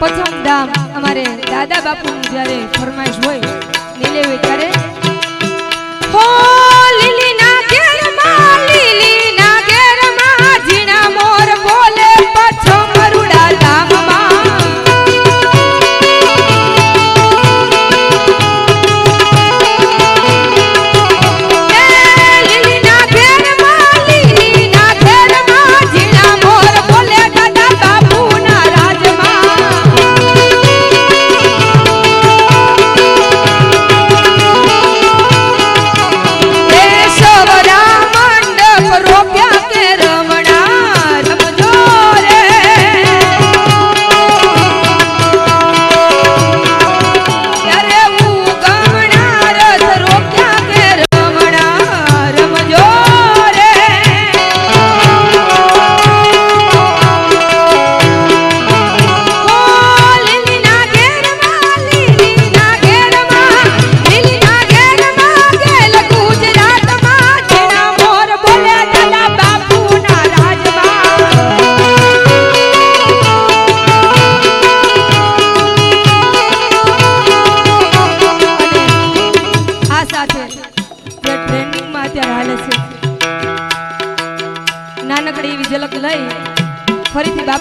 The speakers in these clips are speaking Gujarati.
પ્રથમ ધામ અમારે દાદા બાપુની જ્યારે ફરમાઈશ હોય હોય ત્યારે.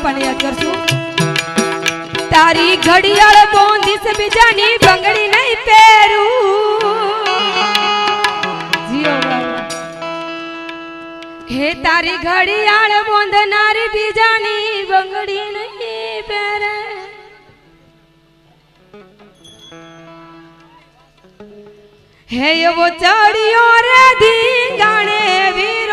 બાપાને યાદ કરશું. તારી ઘડિયાળ બોંધીસ બીજાની બંગડી નહીં પહેરું. હે તારી ઘડિયાળ બોંધનારી બીજાની બંગડી નહીં પહેરે. હે એવો ચડિયો રે ધીંગાણે વી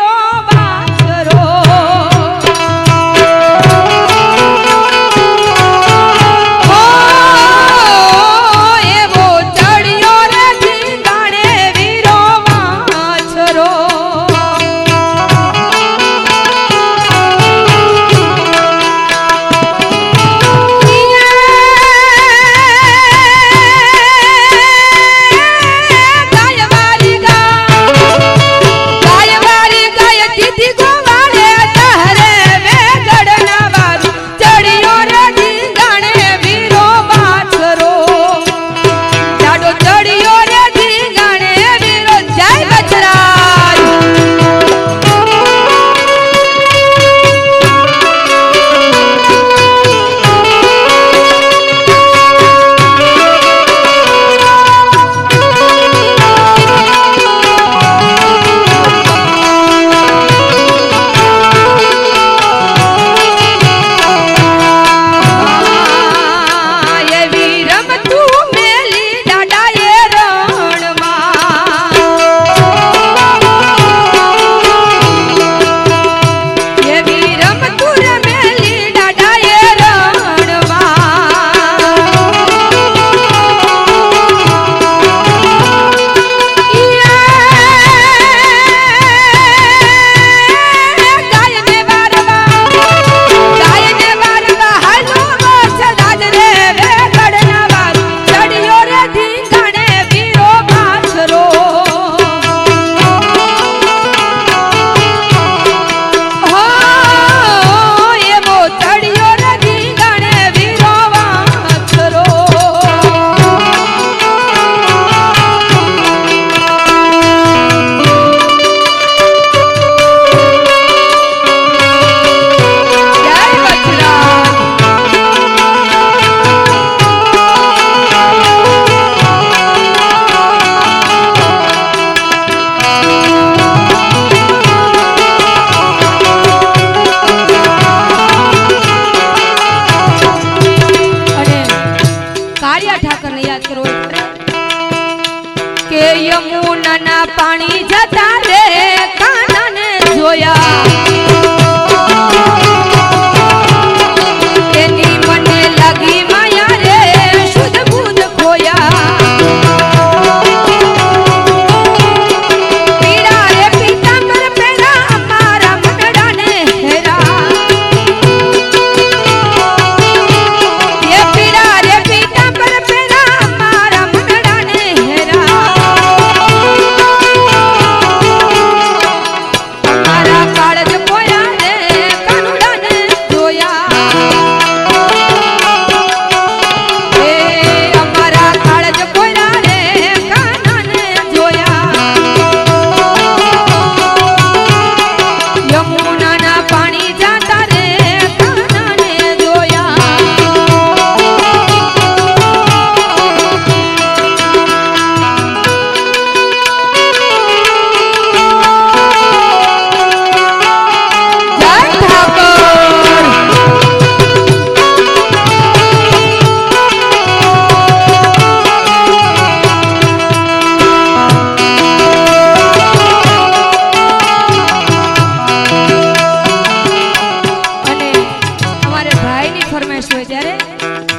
ફરમાઈશ હોય ત્યારે